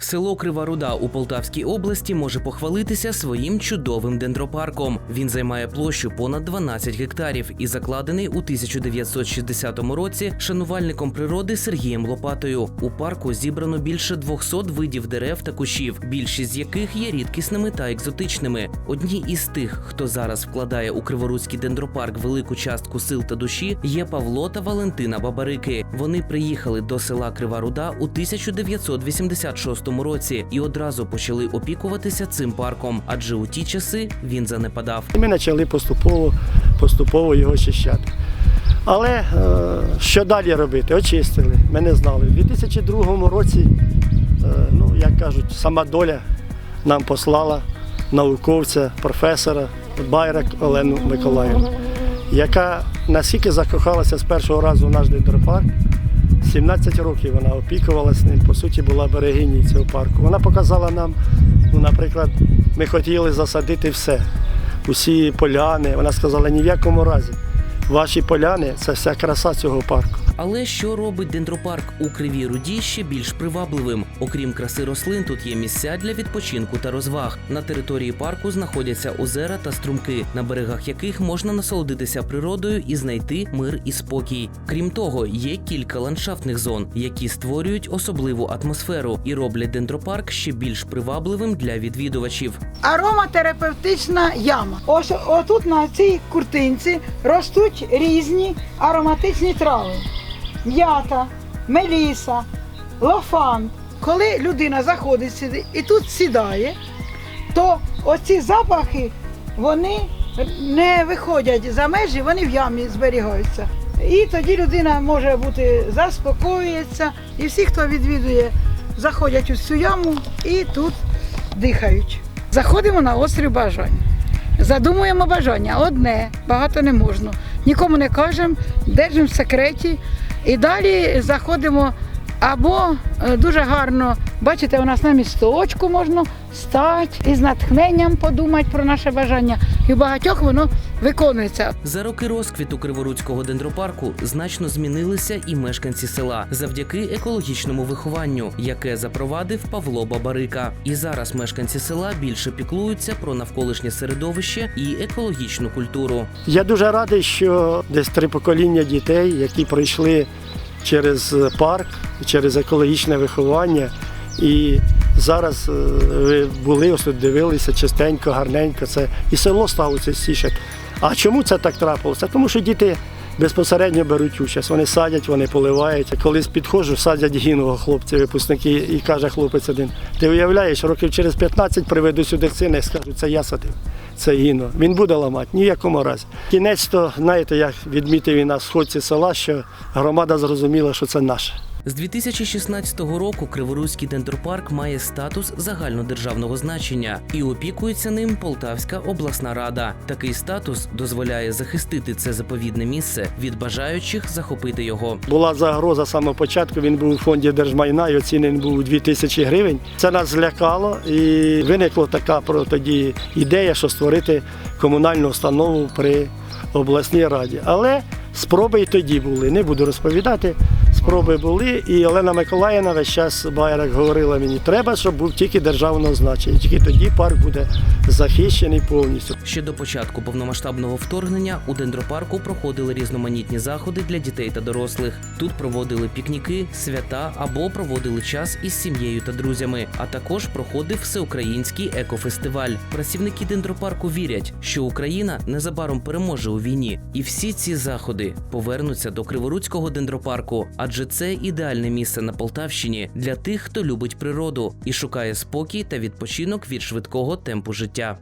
Село Крива Руда у Полтавській області може похвалитися своїм чудовим дендропарком. Він займає площу понад 12 гектарів і закладений у 1960 році шанувальником природи Сергієм Лопатою. У парку зібрано більше 200 видів дерев та кущів, більшість з яких є рідкісними та екзотичними. Одні із тих, хто зараз вкладає у Криворуцький дендропарк велику частку сил та душі, є Павло та Валентина Бабарики. Вони приїхали до села Крива Руда у 1986 році і одразу почали опікуватися цим парком, адже у ті часи він занепадав. Ми почали поступово, поступово його очищати. Але е, що далі робити? Очистили. Ми не знали. У 2002 році, е, ну, як кажуть, сама доля нам послала науковця, професора Байрак Олену Миколаївну, яка настільки закохалася з першого разу в наш дендропарк. 17 років вона опікувалася ним, по суті, була берегинею цього парку. Вона показала нам, ну, наприклад, ми хотіли засадити все, усі поляни. Вона сказала, ні в якому разі. Ваші поляни це вся краса цього парку. Але що робить дендропарк у Кривій Руді ще більш привабливим? Окрім краси рослин, тут є місця для відпочинку та розваг. На території парку знаходяться озера та струмки, на берегах яких можна насолодитися природою і знайти мир і спокій. Крім того, є кілька ландшафтних зон, які створюють особливу атмосферу і роблять дендропарк ще більш привабливим для відвідувачів. Ароматерапевтична яма. Ось отут на цій куртинці ростуть різні ароматичні трави: м'ята, меліса, лофан. Коли людина заходить сюди і тут сідає, то оці запахи вони не виходять за межі, вони в ямі зберігаються. І тоді людина може бути заспокоюється, і всі, хто відвідує, заходять у цю яму і тут дихають. Заходимо на острів бажань. Задумуємо бажання одне, багато не можна. Нікому не кажемо, держимо в секреті. І далі заходимо або е, дуже гарно, бачите, у нас на місточку можна стати і з натхненням подумати про наше бажання. І у багатьох воно виконується. За роки розквіту Криворуцького дендропарку значно змінилися і мешканці села завдяки екологічному вихованню, яке запровадив Павло Бабарика. І зараз мешканці села більше піклуються про навколишнє середовище і екологічну культуру. Я дуже радий, що десь три покоління дітей, які пройшли через парк, через екологічне виховання. І зараз е, ви були, ось тут дивилися чистенько, гарненько. Це і село стало частіше. А чому це так трапилося? Тому що діти безпосередньо беруть участь. Вони садять, вони поливають. Колись підходжу, садять гіного хлопці, випускники, і каже хлопець один: ти уявляєш, років через 15 приведу сюди сина і скажу, це я садив. Це гіно. Він буде ламати, ні в якому разі. Кінець то, знаєте, як відмітив і на сходці села, що громада зрозуміла, що це наше. З 2016 року Криворуцький дендропарк має статус загальнодержавного значення і опікується ним Полтавська обласна рада. Такий статус дозволяє захистити це заповідне місце від бажаючих захопити його. Була загроза самого початку. Він був у фонді держмайна і оцінений був у 2 тисячі гривень. Це нас злякало, і виникла така про тоді ідея, що створити комунальну установу при обласній раді. Але спроби і тоді були. Не буду розповідати. Спроби були, і Олена Миколаївна весь час Байрак говорила мені, треба, щоб був тільки державного значення. Тільки тоді парк буде захищений повністю. Ще до початку повномасштабного вторгнення у дендропарку проходили різноманітні заходи для дітей та дорослих. Тут проводили пікніки, свята або проводили час із сім'єю та друзями. А також проходив всеукраїнський екофестиваль. Працівники дендропарку вірять, що Україна незабаром переможе у війні, і всі ці заходи повернуться до Криворуцького дендропарку, адже це ідеальне місце на Полтавщині для тих, хто любить природу і шукає спокій та відпочинок від швидкого темпу життя.